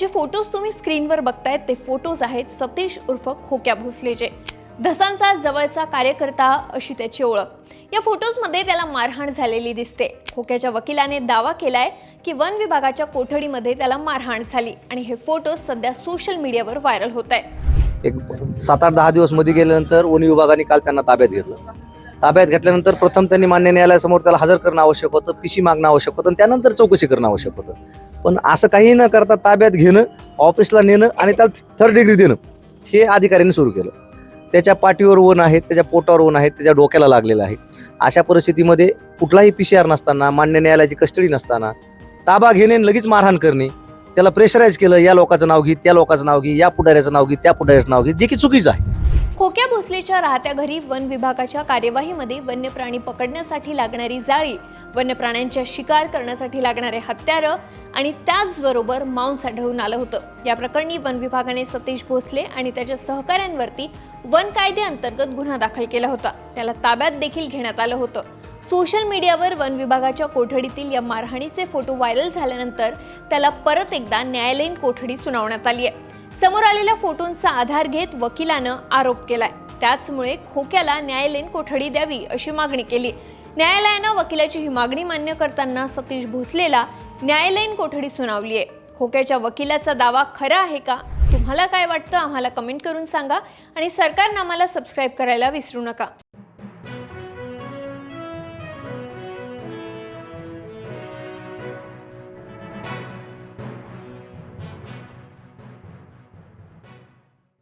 जे फोटोज तुम्ही स्क्रीनवर बघतायत ते फोटोज आहेत सतीश उर्फ खोक्या भोसलेचे धसांचा जवळचा कार्यकर्ता अशी त्याची ओळख. या फोटोजमध्ये त्याला मारहाण झालेली दिसते. खोक्याच्या वकिलाने दावा केलाय की वन विभागाच्या कोठडीमध्ये त्याला मारहाण झाली आणि हे फोटोज सध्या सोशल मीडियावर व्हायरल होत आहे एक सात आठ दहा दिवसमध्ये गेल्यानंतर वन विभागाने काल त्यांना ताब्यात घेतलं. ताब्यात घेतल्यानंतर प्रथम त्यांनी मान्य न्यायालयासमोर त्याला हजर करणं आवश्यक होतं पिशी मागणं आवश्यक होतं आणि त्यानंतर चौकशी करणं आवश्यक होतं. पण असं काही न करता ताब्यात घेणं ऑफिसला नेणं आणि त्याला थर्ड डिग्री देणं हे अधिकाऱ्यांनी सुरू केलं. त्याच्या पाठीवर वन आहेत त्याच्या पोटावर वन आहेत त्याच्या डोक्याला लागलेलं आहे. अशा परिस्थितीमध्ये कुठलाही पी सी आर नसताना मान्य न्यायालयाची कस्टडी नसताना ताबा घेणे लगेच मारहाण करणे त्याला प्रेशराईज केलं या लोकांचं नाव घे त्या लोकांचं नाव घे या पुढाऱ्याचं नाव घे त्या पुढाऱ्याचं नाव घे जे की चुकीचं आहे. खोक्या भोसलेच्या राहत्या घरी वन विभागाच्या कार्यवाहीमध्ये वन्य प्राणी पकडण्यासाठी लागणारी जाळी वन्य प्राण्यांच्या शिकार करण्यासाठी लागणारे हत्यारं आणि त्याचबरोबर मांस आढळून आलं होतं. या प्रकरणी वन विभागाने सतीश भोसले आणि त्याच्या सहकाऱ्यांवरती वन कायद्याअंतर्गत गुन्हा दाखल केला होता. त्याला ताब्यात देखील घेण्यात आलं होतं. सोशल मीडियावर वन विभागाच्या कोठडीतील या मारहाणीचे फोटो व्हायरल झाल्यानंतर त्याला परत एकदा न्यायालयीन कोठडी सुनावण्यात आली आहे. समोर आलेल्या फोटोंचा आधार घेत वकिलानं आरोप केलाय. त्याचमुळे खोक्याला न्यायालयीन कोठडी द्यावी अशी मागणी केली. न्यायालयानं वकिलाची ही मागणी मान्य करताना सतीश भोसलेला न्यायालयीन कोठडी सुनावली आहे खोक्याच्या वकिलाचा दावा खरा आहे का? तुम्हाला काय वाटतं? आम्हाला कमेंट करून सांगा आणि सरकारनं आम्हाला सबस्क्राईब करायला विसरू नका.